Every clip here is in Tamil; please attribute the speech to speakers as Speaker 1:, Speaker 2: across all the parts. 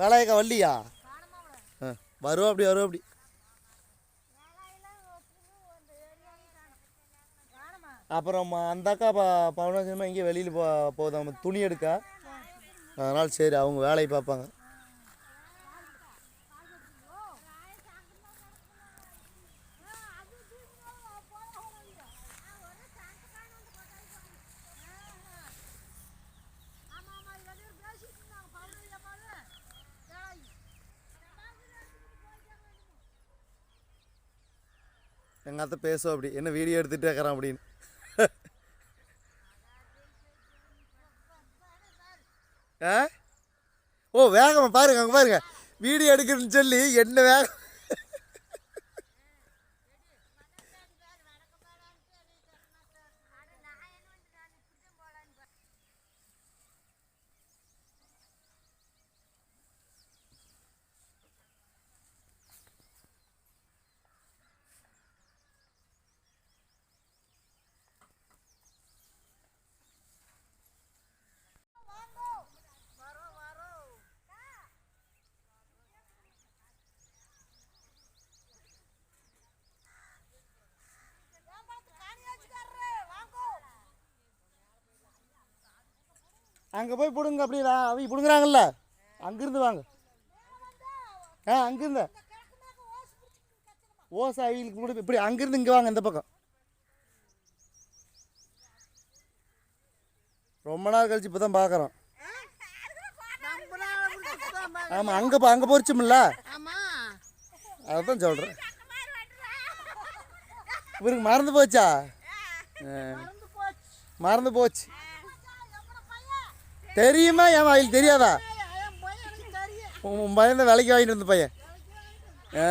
Speaker 1: வேலையக்கா வள்ளியா? ஆ வருவோம் அப்படி வருவோம் அப்படி. அப்புறம் அந்த அக்கா ப பவுனேஷன் இங்கே வெளியில் போ போதும் துணி எடுக்க. அதனால் சரி அவங்க வேலையை பார்ப்பாங்க. எங்கள் அத்தை பேசுவோம் அப்படி. என்ன வீடியோ எடுத்துகிட்டே இருக்கிறான் அப்படின்னு. ஆ? ஓ வேகமாக பாருங்க அங்கே பாருங்க. வீடியோ எடுக்கிறேன்னு சொல்லி என்ன வேகம் அங்கே போய் பிடுங்க அப்படி அவங்க பிடுங்குறாங்கல்ல? அங்கேருந்து வாங்க. ஆ அங்கேருந்து. ஓசை அவங்களுக்கு முடி இப்படி அங்கேருந்து இங்கே வாங்க இந்த பக்கம். ரொம்ப நாள் கழிச்சு இப்போ தான் பார்க்குறோம் ஆமாம் அங்கே அங்கே போச்சுமில்ல அதான் சொல்கிறேன் இவருக்கு மறந்து போச்சா? ஆ. மறந்து போச்சு. தெரியுமா? என் வாயில் தெரியாதா? உன் பையன் வேலைக்கு வாங்கிட்டு வந்த பையன். ஆ.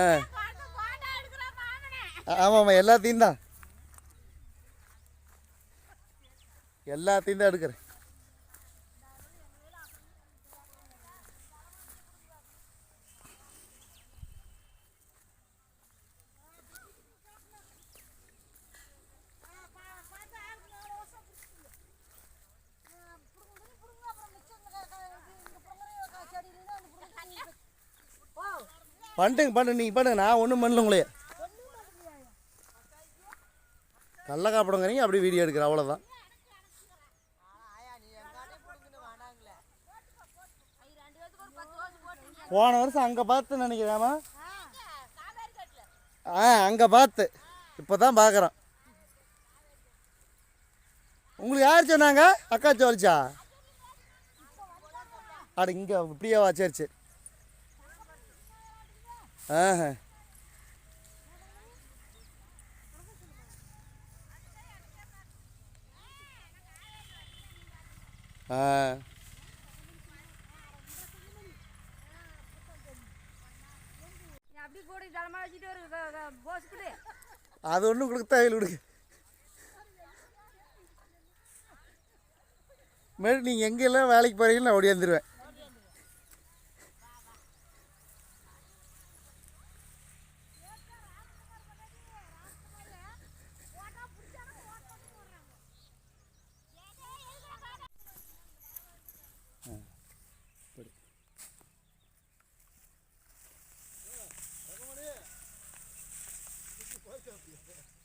Speaker 1: ஆமாம் ஆமாம் எல்லாத்தையும் தான். எல்லாத்தையும் தான் எடுக்கிறேன். பண்ணுங்க பண்ணுங்க நீங்கள் பண்ணுங்க. நான் ஒன்றும் பண்ணல உங்களையே கள்ள காப்பிடுங்கிறீங்க அப்படியே வீடியோ எடுக்கிறேன் அவ்வளோதான் போன வருஷம் அங்கே பார்த்து நினைக்கிறேமா ஆ அங்கே பார்த்து. இப்போ தான் பார்க்குறோம். உங்களுக்கு யார் சொன்னாங்க? அக்கா சொல்லிச்சா? அட இங்கே இப்படியே சரி சரி ஆஹா ஆ
Speaker 2: நீ அப்படி போட்டு தலைமை வச்சுட்டு ஒரு க- க- போஸ் கொடு.
Speaker 1: அது ஒன்றும் கொடுக்க தேவையில்லை விடுங்க மேடம் நீங்கள் எங்கெல்லாம் வேலைக்கு போகிறீங்களோ நான் ஓடியாந்துருவேன். yeah.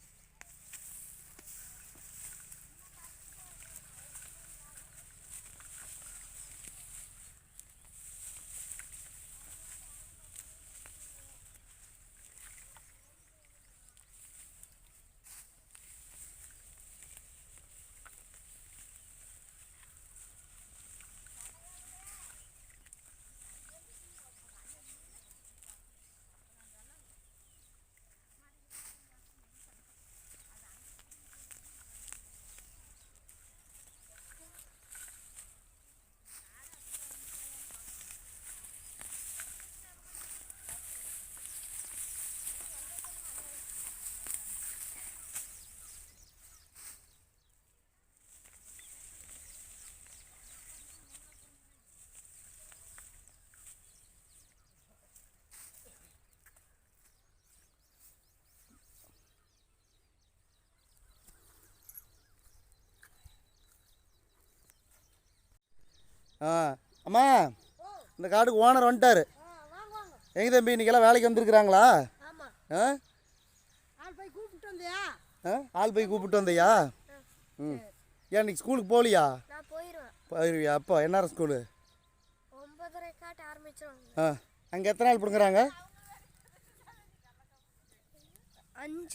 Speaker 1: ஆ அம்மா இந்த காட்டுக்கு ஓனர் வந்துட்டாரு. எங்க தம்பி இன்னைக்கெல்லாம் வேலைக்கு வந்திருக்கிறாங்களா? ஆ?
Speaker 2: ஆள் போய் கூப்பிட்டு வந்தியா?
Speaker 1: ம். ஏன் இன்னைக்கு ஸ்கூலுக்கு போகலையா? போயிருவியா அப்போ என்ன ஸ்கூலு ஆ அங்கே எத்தனை நாள் பிடுங்குறாங்க?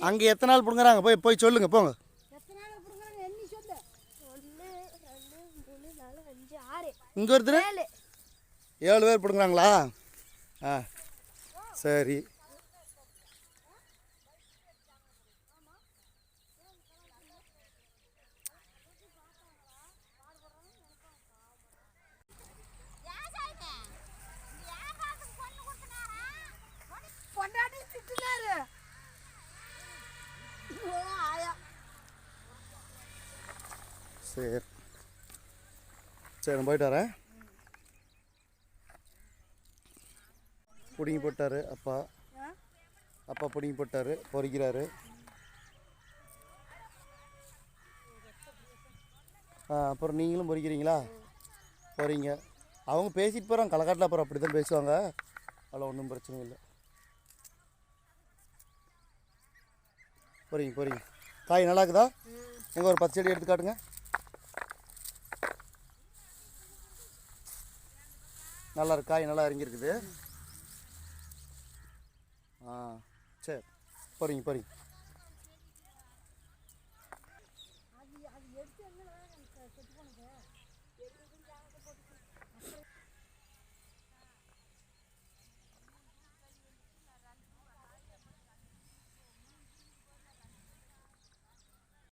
Speaker 1: அங்கே எத்தனை நாள் பிடுங்குறாங்க? போய் போய் சொல்லுங்க போங்க. இங்கே ஒருத்தர்?
Speaker 2: ஏழு.
Speaker 1: பேர் பிடுங்குறாங்களா? ஆ சரி.
Speaker 2: ஆயா
Speaker 1: சரி நான் போயிட்டு வரேன். பிடுங்கி போட்டார் அப்பா. அப்பா பிடுங்கி போட்டார் பொறிக்கிறாரு. ஆ அப்புறம் நீங்களும் பொறிக்கிறீங்களா? போகிறீங்க அவங்க பேசிட்டு போகிறாங்க களக்காட்டில் அப்புறம் அப்படி தான் பேசுவாங்க. அதில் ஒன்றும் பிரச்சனை இல்லை. போறீங்க போறீங்க. காய் நல்லா இருக்குதா? எங்கே ஒரு பத்து செடி எடுத்து காட்டுங்க. நல்லா இருக்கு காய் நல்லா இறங்கியிருக்குது. ஆ சரி. போறீங்க போறீங்க.